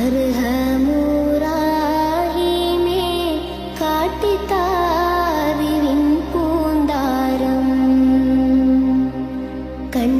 அருகமூராகி மே காட்டித்தாரிவின் பூந்தாரம். கண்